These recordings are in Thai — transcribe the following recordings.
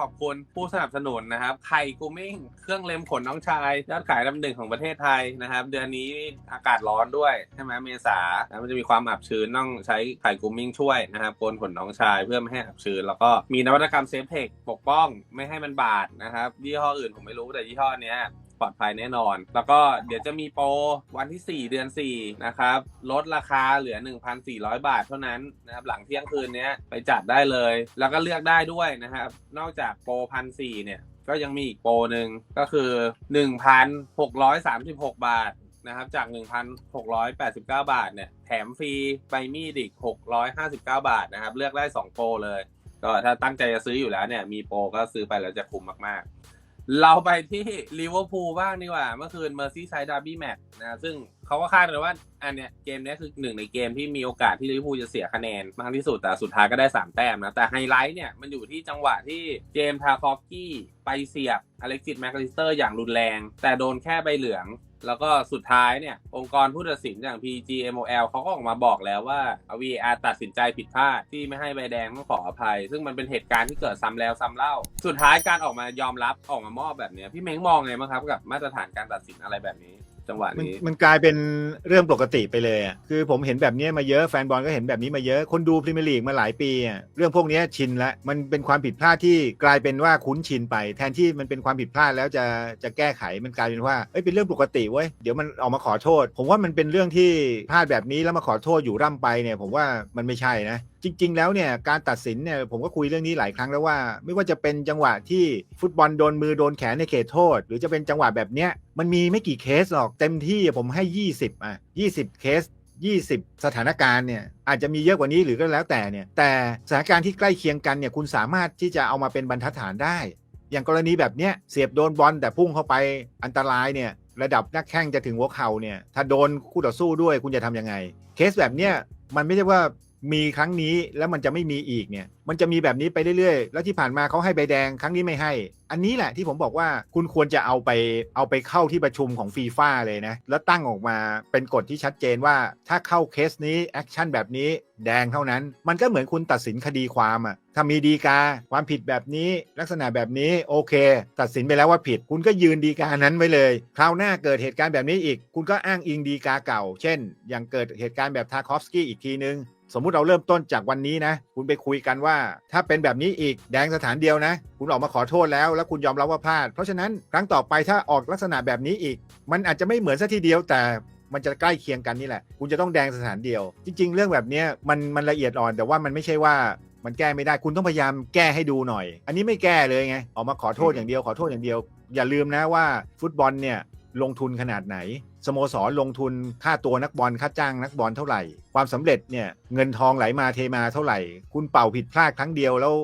ขอบคุณผู้สนับสนุนนะครับไข่กูมิ่ง เครื่องเล็มขนน้องชายยอดขายลำหนึ่งของประเทศไทยนะครับ เดือนนี้อากาศร้อนด้วยใช่ไหมเมษาแล้วมันจะมีความอับชื้นต้องใช้ไข่กูมิ่งช่วยนะครับโกนขนน้องชายเพื่อไม่ให้อับชื้น แล้วก็มีนวัตกรรมเซฟเทคปกป้องไม่ให้มันบาดนะครับยี่ห้ออื่นผมไม่รู้แต่ยี่ห้อเนี้ย ปลอดภัยแน่นอน แล้วก็เดี๋ยวจะมีโปรวันที่ 4 เดือน 4 นะครับ ลดราคาเหลือ 1,400 บาทเท่านั้นนะครับหลังเที่ยงคืนเนี้ยไปจัดได้เลย แล้วก็เลือกได้ด้วยนะครับ นอกจากโปรพันสเนี่ยก็ยังมีอีกโปรหนึ่งก็คือ 1,636 บาทนะครับจาก 1,689 บาทเนี่ยแถมฟรีใบมีดอีก 659 บาทนะครับ เลือกได้ 2 โปรเลย ก็ถ้าตั้งใจจะซื้ออยู่แล้วเนี่ย มีโปรก็ซื้อไปแล้วจะคุ้มมาก ๆ เราไปที่ลิเวอร์พูลบ้างดีกว่า เมื่อคืนเมอร์ซี่ไซด์ดาร์บี้แมตช์นะซึ่งเขาก็คาดกันว่า อันเนี้ยเกมเนี้ยคือหนึ่งในเกมที่มีโอกาสที่ลิเวอร์พูลจะเสียคะแนนมากที่สุด แต่สุดท้ายก็ได้ 3 แต้มนะ แต่ไฮไลท์เนี่ย มันอยู่ที่จังหวะที่เจมส์ทาคอฟกี้ไปเสียบอเล็กซิสแมคคาลิสเตอร์อย่างรุนแรง แต่โดนแค่ใบเหลือง แล้วก็สุดท้ายเนี่ย องค์กรผู้ตัดสินอย่าง PGMOL เขาก็ออกมาบอกแล้วว่า VAR ตัดสินใจผิดพลาดที่ไม่ให้ใบแดงต้องขออภัย ซึ่งมันเป็นเหตุการณ์ที่เกิดซ้ำแล้วซ้ำเล่า สุดท้ายการออกมายอมรับออกมามอบแบบนี้พี่เม้งมองไงบ้างครับกับมาตรฐานการตัดสินอะไรแบบนี้ จังหวะมันนี้ มันกลายเป็นเรื่องปกติไปเลยอะคือผมเห็นแบบนี้มาเยอะแฟนบอลก็เห็นแบบนี้มาเยอะคนดูพรีเมียร์ลีกมาหลายปีอะเรื่องพวกนี้ชินละมันเป็นความผิดพลาดที่กลายเป็นว่าคุ้นชินไป แทนที่มันเป็นความผิดพลาดแล้วจะจะแก้ไขมันกลายเป็นว่าเอ้ยเป็นเรื่องปกติเว้ยเดี๋ยวมันออกมาขอโทษ ผมว่ามันเป็นเรื่องที่พลาดแบบนี้แล้วมาขอโทษอยู่ร่ำไปเนี่ย ผมว่ามันไม่ใช่นะจริง ๆ แล้วเนี่ยการตัดสินเนี่ยผมก็คุยเรื่องนี้หลายครั้งแล้วว่า ไม่ว่าจะเป็นจังหวะที่ฟุตบอลโดนมือโดนแขนในเขตโทษ หรือจะเป็นจังหวะแบบเนี้ยมันมีไม่กี่เคสหรอกเต็มที่ผมให้ 20อะ20 เคส 20 สถานการณ์เนี่ยอาจจะมีเยอะกว่านี้หรือก็แล้วแต่เนี่ยแต่สถานการณ์ที่ใกล้เคียงกันเนี่ยคุณสามารถที่จะเอามาเป็นบรรทัดฐานได้ อย่างกรณีแบบเนี้ยเสียบโดนบอลแต่พุ่งเข้าไปอันตรายเนี่ยระดับนักแข้งจะถึงหัวเข่าเนี่ยถ้าโดนคู่ต่อสู้ด้วยคุณจะทำยังไง เคสแบบเนี้ยมันไม่ใช่ว่า มีครั้งนี้แล้วมันจะไม่มีอีกเนี่ย มันจะมีแบบนี้ไปเรื่อยๆ แล้วที่ผ่านมาเขาให้ใบแดงครั้งนี้ไม่ให้ อันนี้แหละที่ผมบอกว่าคุณควรจะเอาไปเอาไปเข้าที่ประชุมของฟีฟ่าเลยนะ แล้วตั้งออกมาเป็นกฎที่ชัดเจนว่าถ้าเข้าเคสนี้แอคชั่นแบบนี้แดงเท่านั้น มันก็เหมือนคุณตัดสินคดีความอะถ้ามีดีกาความผิดแบบนี้ลักษณะแบบนี้โอเค ตัดสินไปแล้วว่าผิด คุณก็ยืนดีกานั้นไว้เลย คราวหน้าเกิดเหตุการณ์แบบนี้อีก คุณก็อ้างอิงดีกาเก่า เช่น อย่างเกิดเหตุการณ์แบบทาคอฟสกี้อีกทีนึง สมมุติเราเริ่มต้นจากวันนี้นะ คุณไปคุยกันว่า ถ้าเป็นแบบนี้อีกแดงสถานเดียวนะ คุณออกมาขอโทษแล้ว แล้วคุณยอมรับว่าพลาด เพราะฉะนั้นครั้งต่อไปถ้าออกลักษณะแบบนี้อีก มันอาจจะไม่เหมือนซะทีเดียวแต่มันจะใกล้เคียงกันนี่แหละ คุณจะต้องแดงสถานเดียว จริง ๆ เรื่องแบบนี้มันมันละเอียดอ่อน แต่ว่ามันไม่ใช่ว่ามันแก้ไม่ได้ คุณต้องพยายามแก้ให้ดูหน่อย อันนี้ไม่แก้เลยไง ออกมาขอโทษอย่างเดียว ขอโทษอย่างเดียว อย่าลืมนะว่าฟุตบอลเนี่ย ลงทุนขนาดไหน สโมสรลงทุนค่าตัวนักบอลค่าจ้างนักบอลเท่าไหร่ ความสำเร็จเนี่ยเงินทองไหลมาเทมาเท่าไหร่ คุณเป่าผิดพลาดครั้งเดียวแล้ว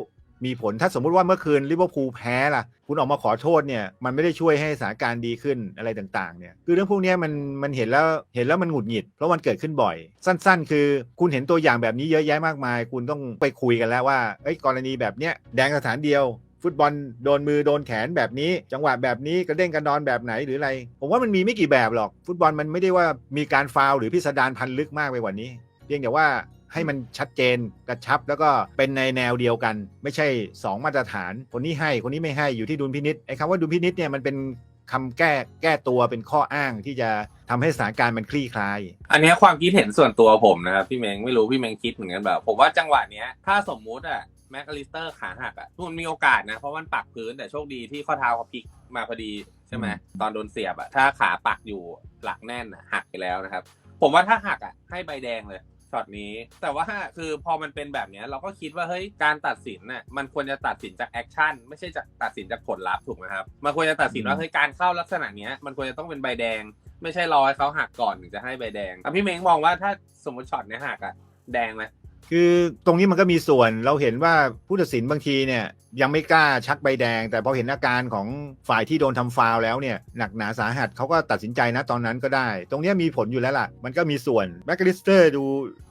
มีผลถ้าสมมุติว่าเมื่อคืนลิเวอร์พูลแพ้ล่ะ คุณออกมาขอโทษเนี่ยมันไม่ได้ช่วยให้สถานการณ์ดีขึ้นอะไรต่างๆเนี่ยคือเรื่องพวกนี้มันมันเห็นแล้วเห็นแล้วมันหงุดหงิด เพราะมันเกิดขึ้นบ่อย สั้นๆ คือคุณเห็นตัวอย่างแบบนี้เยอะแยะมากมาย คุณต้องไปคุยกันแล้วว่าเอ้ยกรณีแบบเนี้ยแดงสถานเดียว ฟุตบอลโดนมือโดนแขนแบบนี้ จังหวะแบบนี้กระเด้งกระดอนแบบไหนหรืออะไร ผมว่ามันมีไม่กี่แบบหรอก ฟุตบอลมันไม่ได้ว่ามีการฟาวหรือพิสดารพันลึกมากไปกว่านี้ เพียงแต่ว่าให้มันชัดเจนกระชับแล้วก็เป็นในแนวเดียวกัน ไม่ใช่ 2 มาตรฐาน คนนี้ให้คนนี้ไม่ให้อยู่ที่ดุลพินิษไอ้คำว่าดุลพินิษเนี่ยมันเป็น คำแก้แก้ตัวเป็นข้ออ้างที่จะทำให้สถานการณ์มันคลี่คลาย อันเนี้ยความคิดเห็นส่วนตัวผมนะครับพี่เม้งไม่รู้พี่เม้งคิดเหมือนกันแบบผมว่าจังหวะเนี้ยถ้าสมมุติอะแมคคาลิสเตอร์ขาหักอะมันมีโอกาสนะเพราะมันปักพื้นแต่โชคดีที่ข้อเท้าเขาพลิกมาพอดีใช่ไหมอืมตอนโดนเสียบอะถ้าขาปักอยู่หลักแน่นอะหักไปแล้วนะครับ ผมว่าถ้าหักอะให้ใบแดงเลย ช็อตนี้ แต่ว่าคือพอมันเป็นแบบเนี้ยเราก็คิดว่าเฮ้ยการตัดสินน่ะมันควรจะตัดสินจากแอคชั่นไม่ใช่จากตัดสินจากผลลัพธ์ถูกไหมครับมันควรจะตัดสินว่าเฮ้ยการเข้าลักษณะเนี้ยมันควรจะต้องเป็นใบแดง ไม่ใช่รอให้เขาหักก่อนถึงจะให้ใบแดงอะพี่เม้งมองว่าถ้าสมมติช็อตเนี้ยหักอะแดงไหม คือตรงนี้มันก็มีส่วนเราเห็นว่าผู้ตัดสินบางทีเนี่ยยังไม่กล้าชักใบแดง แต่พอเห็นอาการของฝ่ายที่โดนทำฟาวแล้วเนี่ยหนักหนาสาหัสเขาก็ตัดสินใจนะตอนนั้นก็ได้ ตรงนี้มีผลอยู่แล้วล่ะ มันก็มีส่วนแมคคาลิสเตอร์ดู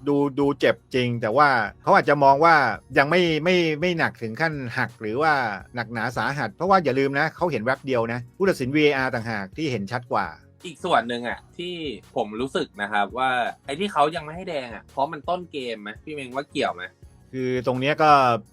ดูดูเจ็บจริง แต่ว่าเขาอาจจะมองว่ายังไม่ไม่ไม่หนักถึงขั้นหักหรือว่าหนักหนาสาหัส เพราะว่าอย่าลืมนะเขาเห็นแวบเดียวนะผู้ตัดสิน VAR ต่างหากที่เห็นชัดกว่า อีกส่วนหนึ่งอะ ที่ผมรู้สึกนะครับว่าไอ้ที่เขายังไม่ให้แดงอะเพราะมันต้นเกมไหมพี่เมงว่าเกี่ยวไหมคือตรงเนี้ยก็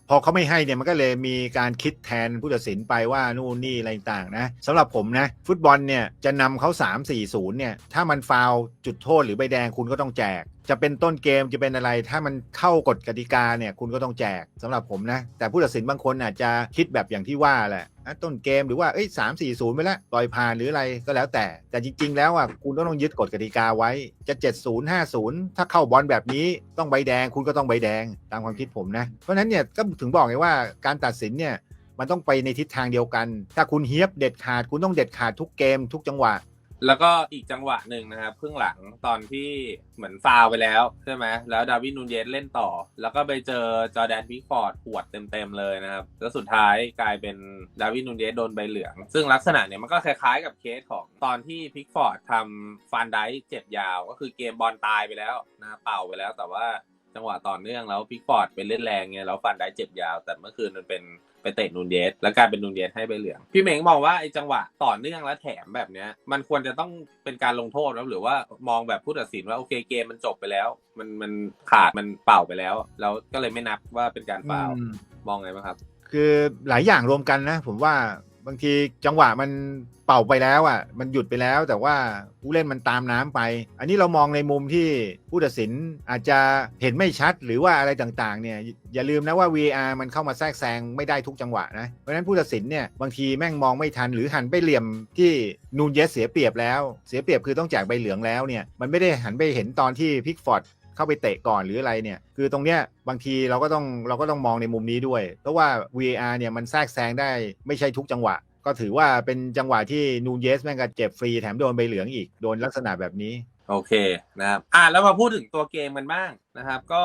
พอเขาไม่ให้เนี่ยมันก็เลยมีการคิดแทนผู้ตัดสินไปว่านู่นนี่อะไรต่างนะสำหรับผมนะ ฟุตบอลเนี่ยจะนำเขา 3 4 0เนี่ยถ้ามันฟาวจุดโทษหรือใบแดงคุณก็ต้องแจกจะเป็นต้นเกมจะเป็นอะไร ถ้ามันเข้ากฎกติกาเนี่ยคุณก็ต้องแจกสำหรับผมนะ แต่ผู้ตัดสินบางคนอาจจะคิดแบบอย่างที่ว่าแหละต้นเกมหรือว่าเอ้ยสามสี่ศูนย์ไปแล้วปล่อยผ่านหรืออะไรก็แล้วแต่ แต่จริง ๆ แล้วอะคุณก็ต้องยึดกฎกติกาไว้จะ7 0 5 0ถ้าเข้าบอลแบบนี้ต้องใบแดง คุณก็ต้องใบแดงตามความคิดผมนะเพราะฉะนั้นเนี่ยก็ถึงบอกไงว่าการตัดสินเนี่ยมันต้องไปในทิศทางเดียวกัน ถ้าคุณเฮียบเด็ดขาดคุณต้องเด็ดขาดทุกเกมทุกจังหวะ แล้วก็อีกจังหวะหนึ่งนะครับครึ่งหลังตอนที่เหมือนฟาวล์ไปแล้วใช่ไหมแล้วดาวินนูนเยสเล่นต่อ แล้วก็ไปเจอจอร์แดนพิกฟอร์ดหวดเต็มๆเลยนะครับ แล้วสุดท้ายกลายเป็นดาวินนูนเยสโดนใบเหลือง ซึ่งลักษณะเนี่ยมันก็คล้ายๆกับเคสของตอนที่พิกฟอร์ดทำฟันไดเจ็บยาว ก็คือเกมบอลตายไปแล้วนะเป่าไปแล้วแต่ว่าจังหวะต่อเนื่องแล้วพิกฟอร์ดไปเล่นแรงไงแล้วฟันไดเจ็บยาว แต่เมื่อคืนมันเป็น ไปเตะนูนเยสแล้วกลายเป็นนูนเยสให้ใบเหลือง พี่เหม้งมองว่าไอ้จังหวะต่อเนื่องและแถมแบบเนี้ย มันควรจะต้องเป็นการลงโทษแล้วหรือว่ามองแบบผู้ตัดสินว่าโอเคเกมมันจบไปแล้ว มันมันขาดมันเป่าไปแล้ว แล้วก็เลยไม่นับว่าเป็นการฟาวล์อืมมองไงบ้างครับ คือหลายอย่างรวมกันนะ ผมว่า บางทีจังหวะมันเป่าไปแล้วอะ มันหยุดไปแล้ว แต่ว่าผู้เล่นมันตามน้ำไป อันนี้เรามองในมุมที่ผู้ตัดสินอาจจะเห็นไม่ชัดหรือว่าอะไรต่างๆเนี่ยอย่าลืมนะว่า VR มันเข้ามาแทรกแซงไม่ได้ทุกจังหวะนะ เพราะฉะนั้นผู้ตัดสินเนี่ยบางทีแม่งมองไม่ทันหรือหันไปเหลี่ยมที่นูนเยสเสียเปรียบแล้ว เสียเปรียบคือต้องแจกใบเหลืองแล้วเนี่ยมันไม่ได้หันไปเห็นตอนที่พิกฟอร์ด เข้าไปเตะก่อนหรืออะไรเนี่ย คือตรงเนี้ยบางทีเราก็ต้องเราก็ต้องมองในมุมนี้ด้วย เพราะว่า VAR เนี่ยมันแทรกแซงได้ไม่ใช่ทุกจังหวะ ก็ถือว่าเป็นจังหวะที่นูนเยสแม่งก็เจ็บฟรีแถมโดนใบเหลืองอีกโดนลักษณะแบบนี้โอเคนะครับอะแล้วมาพูดถึงตัวเกมกันบ้างนะครับ ก็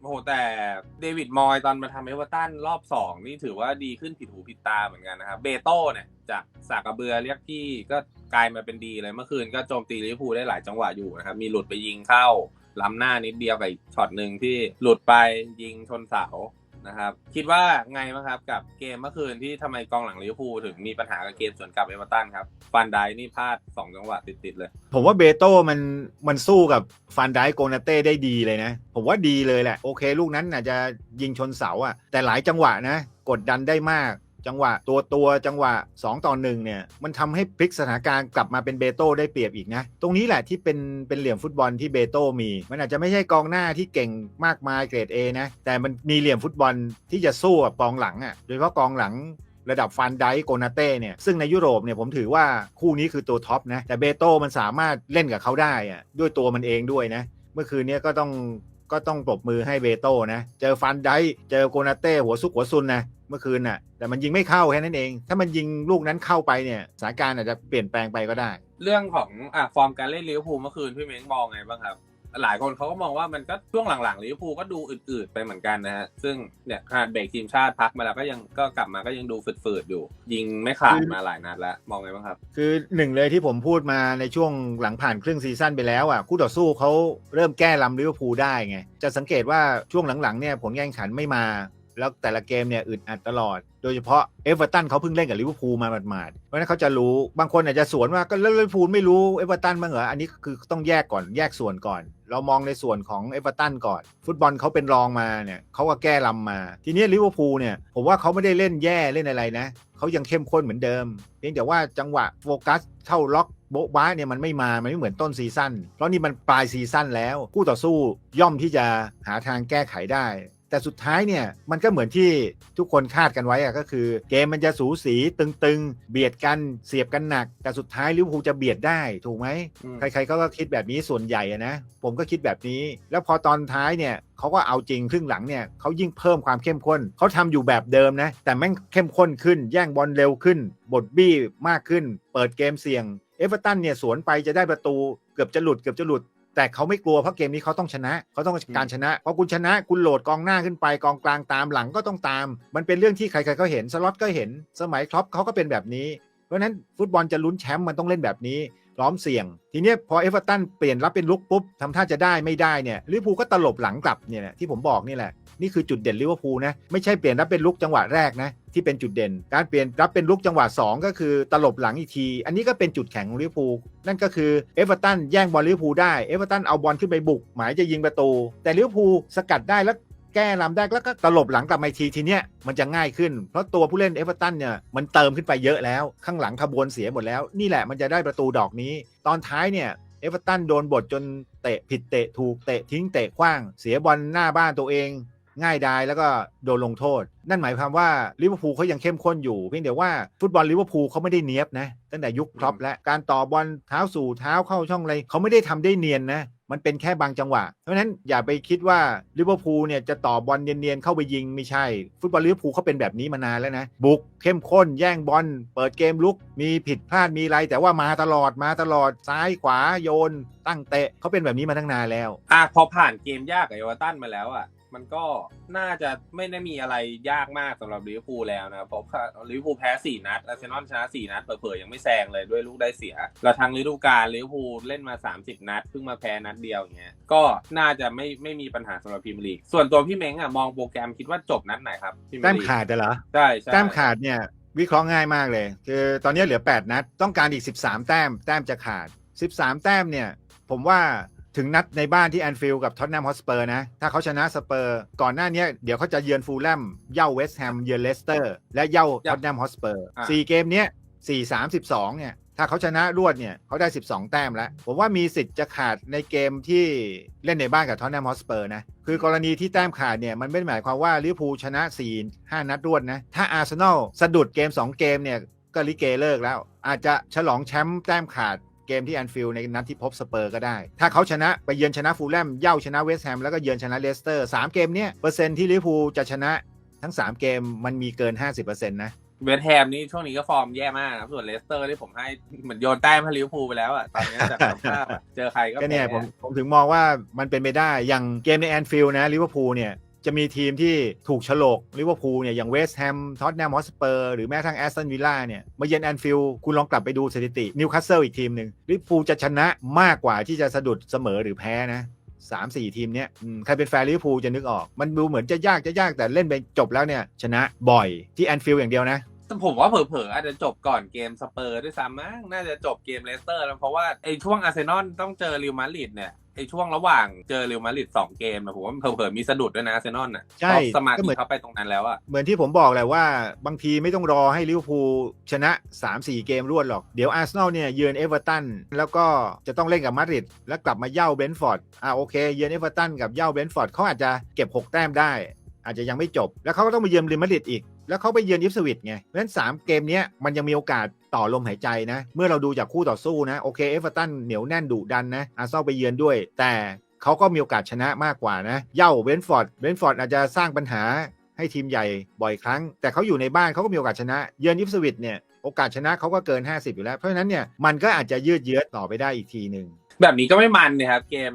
โอ้โหแต่เดวิดมอยตอนมาทำเอเวอร์ตันรอบ 2 นี่ถือว่าดีขึ้นผิดหูผิดตาเหมือนกันนะครับเบโต้เนี่ยจากสากกระเบือเรียกพี่ก็กลายมาเป็นดีเลยเมื่อคืนก็โจมตีลิเวอร์พูลได้หลายจังหวะอยู่นะครับ มีหลุดไปยิงเข้า ล้ำหน้านิดเดียวกับช็อตหนึ่งที่หลุดไปยิงชนเสานะครับ คิดว่าไงบ้างครับกับเกมเมื่อคืนที่ทำไมกองหลังลิเวอร์พูลถึงมีปัญหากับเกมสวนกลับเอเวอร์ตันครับฟันไดนี่พลาดสองจังหวะติดๆเลย ผมว่าเบโต้มันมันสู้กับฟันไดโกนาเต้ได้ดีเลยนะ ผมว่าดีเลยแหละ โอเค ลูกนั้นอาจจะยิงชนเสาอะแต่หลายจังหวะนะ กดดันได้มาก จังหวะตัวตัวจังหวะ 2 ต่อหนึ่งเนี่ยมันทำให้พลิกสถานการณ์กลับมาเป็นเบโต้ได้เปรียบอีกนะ ตรงนี้แหละที่เป็นเป็นเหลี่ยมฟุตบอลที่เบโต้มี มันอาจจะไม่ใช่กองหน้าที่เก่งมากมายเกรด A นะ แต่มันมีเหลี่ยมฟุตบอลที่จะสู้กับกองหลังอะ่ะโดยเฉพาะกองหลังระดับฟันไดโกนาเต้เนี่ยซึ่งในยุโรปเนี่ยผมถือว่าคู่นี้คือตัวท็อปนะแต่เบโต้มันสามารถเล่นกับเขาได้อะด้วยตัวมันเองด้วยนะเมื่อคืนเนี้ก็ต้องก็ต้องปรบมือให้เบโต้นะ เจอฟันไดเจอโกนาเต้หัวซุกหัวซุนนะ เมื่อคืนน่ะ แต่มันยิงไม่เข้าแค่นั้นเอง ถ้ามันยิงลูกนั้นเข้าไปเนี่ยสถานการณ์อาจจะเปลี่ยนแปลงไปก็ได้ เรื่องของอะฟอร์มการเล่นลิเวอร์พูลเมื่อคืนพี่เม้งมองไงบ้างครับหลายคนเขาก็มองว่ามันก็ช่วงหลังๆลิเวอร์พูลก็ดูอืดๆไปเหมือนกันนะฮะ ซึ่งเนี่ยขนาดเบรกทีมชาติพักมาแล้วก็ยังก็กลับมาก็ยังดูฝืดๆอยู่ ยิงไม่ขาดมาหลายนัดแล้ว มองไงบ้างครับ คือหนึ่งเลยที่ผมพูดมาในช่วงหลังผ่านครึ่งซีซั่นไปแล้วอะคู่ต่อสู้เขาเริ่มแก้ลำลิเวอร์พูลได้ไง จะสังเกตว่าช่วงหลังๆเนี่ยผลการแข่งขันไม่มา แล้วแต่ละเกมเนี่ยอึดอัดตลอด โดยเฉพาะเอเวอร์ตันเขาเพิ่งเล่นกับลิเวอร์พูลมาหมาดๆเพราะฉะนั้นเขาจะรู้บางคนอาจจะสวนว่าก็ลิเวอร์พูลไม่รู้เอเวอร์ตันบ้างเหรออันนี้คือต้องแยกก่อนแยกส่วนก่อน เรามองในส่วนของเอเวอร์ตันก่อน ฟุตบอลเขาเป็นรองมาเนี่ยเขาก็แก้ลำมา ทีนี้ลิเวอร์พูลเนี่ยผมว่าเขาไม่ได้เล่นแย่เล่นอะไรนะเขายังเข้มข้นเหมือนเดิม เพียงแต่ว่าจังหวะโฟกัสเข้าล็อกโบ๊ะบ้าเนี่ยมันไม่มา มันไม่เหมือนต้นซีซั่น เพราะนี่มันปลายซีซั่นแล้ว คู่ต่อสู้ย่อมที่จะหาทางแก้ไขได้ แต่สุดท้ายเนี่ยมันก็เหมือนที่ทุกคนคาดกันไว้อะก็คือ เกมมันจะสูสีตึงๆ เบียดกันเสียบกันหนัก แต่สุดท้ายลิเวอร์พูลจะเบียดได้ถูกไหมอืมใครๆเขาก็คิดแบบนี้ส่วนใหญ่อะนะ ผมก็คิดแบบนี้ แล้วพอตอนท้ายเนี่ยเขาก็เอาจริงครึ่งหลังเนี่ยเขายิ่งเพิ่มความเข้มข้นเขาทำอยู่แบบเดิมนะ แต่แม่งเข้มข้นขึ้น แย่งบอลเร็วขึ้นบทบี้มากขึ้น เปิดเกมเสี่ยงเอเวอร์ตันเนี่ยสวนไปจะได้ประตูเกือบจะหลุดเกือบจะหลุด แต่เขาไม่กลัวเพราะเกมนี้เขาต้องชนะเขาต้องการชนะเพราะคุณชนะคุณโหลดกองหน้าขึ้นไปกองกลางตามหลังก็ต้องตาม มันเป็นเรื่องที่ใครๆก็เห็นสล็อตก็เห็นสมัยครอปเขาก็เป็นแบบนี้ เพราะฉะนั้นฟุตบอลจะลุ้นแชมป์มันต้องเล่นแบบนี้ พร้อมเสี่ยง ทีนี้พอเอเวอร์ตันเปลี่ยนรับเป็นลุกปุ๊บทำท่าจะได้ไม่ได้เนี่ยลิเวอร์พูลก็ตลบหลังกลับเนี่ยที่ผมบอกนี่แหละนี่คือจุดเด่นลิเวอร์พูลนะไม่ใช่เปลี่ยนรับเป็นลุกจังหวะแรกนะที่เป็นจุดเด่น การเปลี่ยนรับเป็นลุกจังหวะ 2 ก็คือตลบหลังอีกที อันนี้ก็เป็นจุดแข็งของลิเวอร์พูลนั่นก็คือเอเวอร์ตันแย่งบอลลิเวอร์พูลได้เอเวอร์ตันเอาบอลขึ้นไปบุก หมายจะยิงประตู แต่ลิเวอร์พูลสกัดได้แล้ว ก้ลำได้แล้วก็ตลบหลังกลับมาทีทีเนี้ยมันจะง่ายขึ้น เพราะตัวผู้เล่นเอเวอร์ตันเนี่ยมันเติมขึ้นไปเยอะแล้ว ข้างหลังขบวนเสียหมดแล้ว นี่แหละมันจะได้ประตูดอกนี้ ตอนท้ายเนี่ยเอเวอร์ตันโดนบทจนเตะผิดเตะถูกเตะทิ้งเตะขว้าง เสียบอลหน้าบ้านตัวเองง่ายดายแล้วก็โดนลงโทษ นั่นหมายความว่าลิเวอร์พูลเขายังเข้มข้นอยู่ เพียงแต่ว่าฟุตบอลลิเวอร์พูลเขาไม่ได้เนียบนะตั้งแต่ยุคครอปและการต่อบอลเท้าสู่เท้าเข้าช่องอะไรเขาไม่ได้ทำได้เนียนนะ มันเป็นแค่บางจังหวะ เพราะฉะนั้นอย่าไปคิดว่าลิเวอร์พูลเนี่ยจะต่อบอลเนียนๆ เข้าไปยิงไม่ใช่ ฟุตบอลลิเวอร์พูลเขาเป็นแบบนี้มานานแล้วนะ บุกเข้มข้นแย่งบอลเปิดเกมลุก มีผิดพลาดมีอะไร แต่ว่ามาตลอดมาตลอดซ้ายขวาโยน ตั้งเตะเขาเป็นแบบนี้มาตั้งนานแล้ว อะพอผ่านเกมยากกับเอเวอร์ตันมาแล้วอะ มันก็น่าจะไม่ได้มีอะไรยากมากสำหรับลิเวอร์พูลแล้วนะครับเพราะลิเวอร์พูลแพ้ 4 นัดอาร์เซนอลชนะ 4 นัดเผลอๆยังไม่แซงเลยด้วยลูกได้เสียแล้วทางฤดูกาลลิเวอร์พูลเล่นมา 30 นัดเพิ่งมาแพ้นัดเดียวอย่างเงี้ยก็น่าจะไม่ไม่มีปัญหาสำหรับพรีเมียร์ลีกส่วนตัวพี่เม้งอะมองโปรแกรมคิดว่าจบนัดไหนครับพรีเยแต้ร์มลีกขาดเหรอใช่ใช่แต้มขาดเนี่ยวิเคราะห์ง่ายมากเลย คือตอนนี้เหลือ 8 นัด ต้องการอีก 13 แต้ม แต้มจะขาด 13 แต้มเนี่ย ผมว่า ถึงนัดในบ้านที่แอนฟิลด์กับท็อตแนมฮอตสเปอร์นะ ถ้าเขาชนะสเปอร์ ก่อนหน้าเนี้ยเดี๋ยวเขาจะเยือนฟูลแลมเย่าเวสต์แฮมเยือนเลสเตอร์และเย่าท็อตแนมฮอตสเปอร์สี่เกมเนี้ย4 3 12เนี่ยถ้าเขาชนะรวดเนี่ยเขาได้ 12 แต้มแล้ว ผมว่ามีสิทธิ์จะขาดในเกมที่เล่นในบ้านกับท็อตแนมฮอตสเปอร์นะ คือกรณีที่แต้มขาดเนี่ย มันไม่ได้หมายความว่าลิเวอร์พูลชนะ 4 5 นัดรวดนะ ถ้าอาร์เซนอลสะดุดเกม 2 เกมเนี่ย ก็ลิเกเลิกแล้ว อาจจะฉลองแชมป์แต้มขาด เกมที่แอนฟิลด์ในนัดที่พบสเปอร์ก็ได้ ถ้าเขาชนะไปเยือนชนะฟูลแลมเย่าชนะเวสต์แฮมแล้วก็เยือนชนะเลสเตอร์สามเกมเนี่ยเปอร์เซ็นต์ที่ลิเวอร์พูลจะชนะทั้ง 3 เกมมันมีเกิน 50%นะเวสต์แฮมนี่ช่วงนี้ก็ฟอร์มแย่มากนะครับส่วนเลสเตอร์ที่ผมให้เหมือนโยนแต้มให้ลิเวอร์พูลไปแล้วอะตอนนี้จากสภาพอะเจอใครก็ก็เนี่ยแพ้ผมผมถึงมองว่ามันเป็นไปได้อย่างเกมในแอนฟิลด์นะลิเวอร์พูลเนี่ย จะมีทีมที่ถูกฉลกลิเวอร์พูลเนี่ยอย่างเวสต์แฮมท็อตแนมฮอสเปอร์หรือแม้กระทั่งแอสตันวิลล่าเนี่ยมาเยือนแอนฟิลด์คุณลองกลับไปดูสถิตินิวคาสเซิลอีกทีมหนึ่งลิเวอร์พูลจะชนะมากกว่าที่จะสะดุดเสมอหรือแพ้นะสามสี่ทีมเนี้ยใครเป็นแฟนลิเวอร์พูลจะนึกออก มันดูเหมือนจะยากจะยากแต่เล่นไปจบแล้วเนี่ย ชนะบ่อยที่แอนฟิลด์อย่างเดียวนะ แต่ผมว่าเผลอๆอาจจะจบก่อนเกมสเปอร์ด้วยซ้ำมั้งน่าจะจบเกมเลสเตอร์แล้วเพราะว่าไอ้ช่วงอาร์เซนอลต้องเจอริวมาดริดเนี่ยไอ้ช่วงระหว่างเจอริวมาดริดสองเกมนะผมว่าเผลอๆมีสะดุดด้วยนะอาร์เซนอลน่ะใช่เพราะสมาก็เหธิมือนเขาไปตรงนั้นแล้วอะเหมือนที่ผมบอกแหละว่าบางทีไม่ต้องรอให้ลิเวอร์พูลชนะ 3-4 เกมรวดหรอก เดี๋ยวอาร์เซนอลเนี่ยเยือนเอเวอร์ตันแล้วก็จะต้องเล่นกับมาดริดแล้วกลับมาเย่าเบรนท์ฟอร์ดอ่าโอเคเยือนเอเวอร์ตันกับเย่าเบรนท์ฟอร์ดเขาอาจจะเก็บ 6 แต้มได้ อาจจะยังไม่จบ แล้วเขาก็ต้องมาเยือนเรอัลมาดริดอีก แล้วเขาไปเยือนอิฟสวิตไง เพราะฉะนั้น 3 เกมนี้มันยังมีโอกาสต่อลมหายใจนะ เมื่อเราดูจากคู่ต่อสู้นะ โอเคเอฟเวอร์ตันเหนียวแน่นดุดันนะ อาร์เซนอลไปเยือนด้วย แต่เขาก็มีโอกาสชนะมากกว่านะ เย่าเบนท์ฟอร์ด เบนท์ฟอร์ดอาจจะสร้างปัญหาให้ทีมใหญ่บ่อยครั้ง แต่เขาอยู่ในบ้านเขาก็มีโอกาสชนะ เยือนยิปสวิตเนี่ยโอกาสชนะเขาก็เกิน 50 อยู่แล้ว เพราะฉะนั้นเนี่ยมันก็อาจจะยืดเยื้อต่อไปได้อีกทีหนึ่งแบบนี้ก็ไม่มันนี่ยครับเกม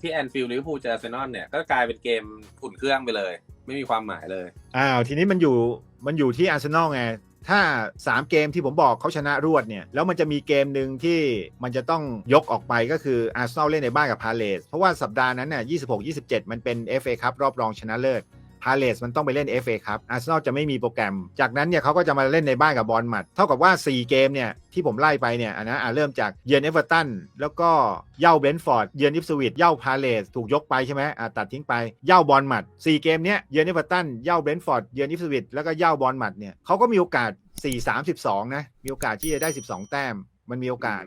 ที่แอนฟิลด์ลิเวอร์พูลเจออาร์เซนอลเนี่ยก็กลายเป็นเกมอุ่นเครื่องไปเลย ไม่มีความหมายเลยอ้าวทีนี้มันอยู่มันอยู่ที่อาร์เซนอลไงถ้า 3 เกมที่ผมบอกเขาชนะรวดเนี่ย แล้วมันจะมีเกมหนึ่งที่มันจะต้องยกออกไปก็คืออาร์เซนอลเล่นในบ้านกับพาเลสเพราะว่าสัปดาห์นั้นเนี่ย26 27 มันเป็น FA ครับรอบรองชนะเลิศ พาเลสมันต้องไปเล่น FA ครับอาร์เซนอลจะไม่มีโปรแกรม จากนั้นเนี่ยเขาก็จะมาเล่นในบ้านกับบอลมัด เท่ากับว่า 4 เกมเนี่ยที่ผมไล่ไปเนี่ยอันนะอะเริ่มจากเยือนเอเวอร์ตันแล้วก็เย่าเบรนท์ฟอร์ดเยือนอิฟสวิตเย่าพาเลสถูกยกไปใช่ไหมอะตัดทิ้งไปเย่าบอลมัด4เกมเนี้ยเยือนเอเวอร์ตันเย่าเบรนท์ฟอร์ดเยือนอิฟสวิตแล้วก็เย่าบอลมัดเนี่ยเขาก็มีโอกาส4 3 12นะมีโอกาสที่จะได้ 12 แต้มมันมีโอกาส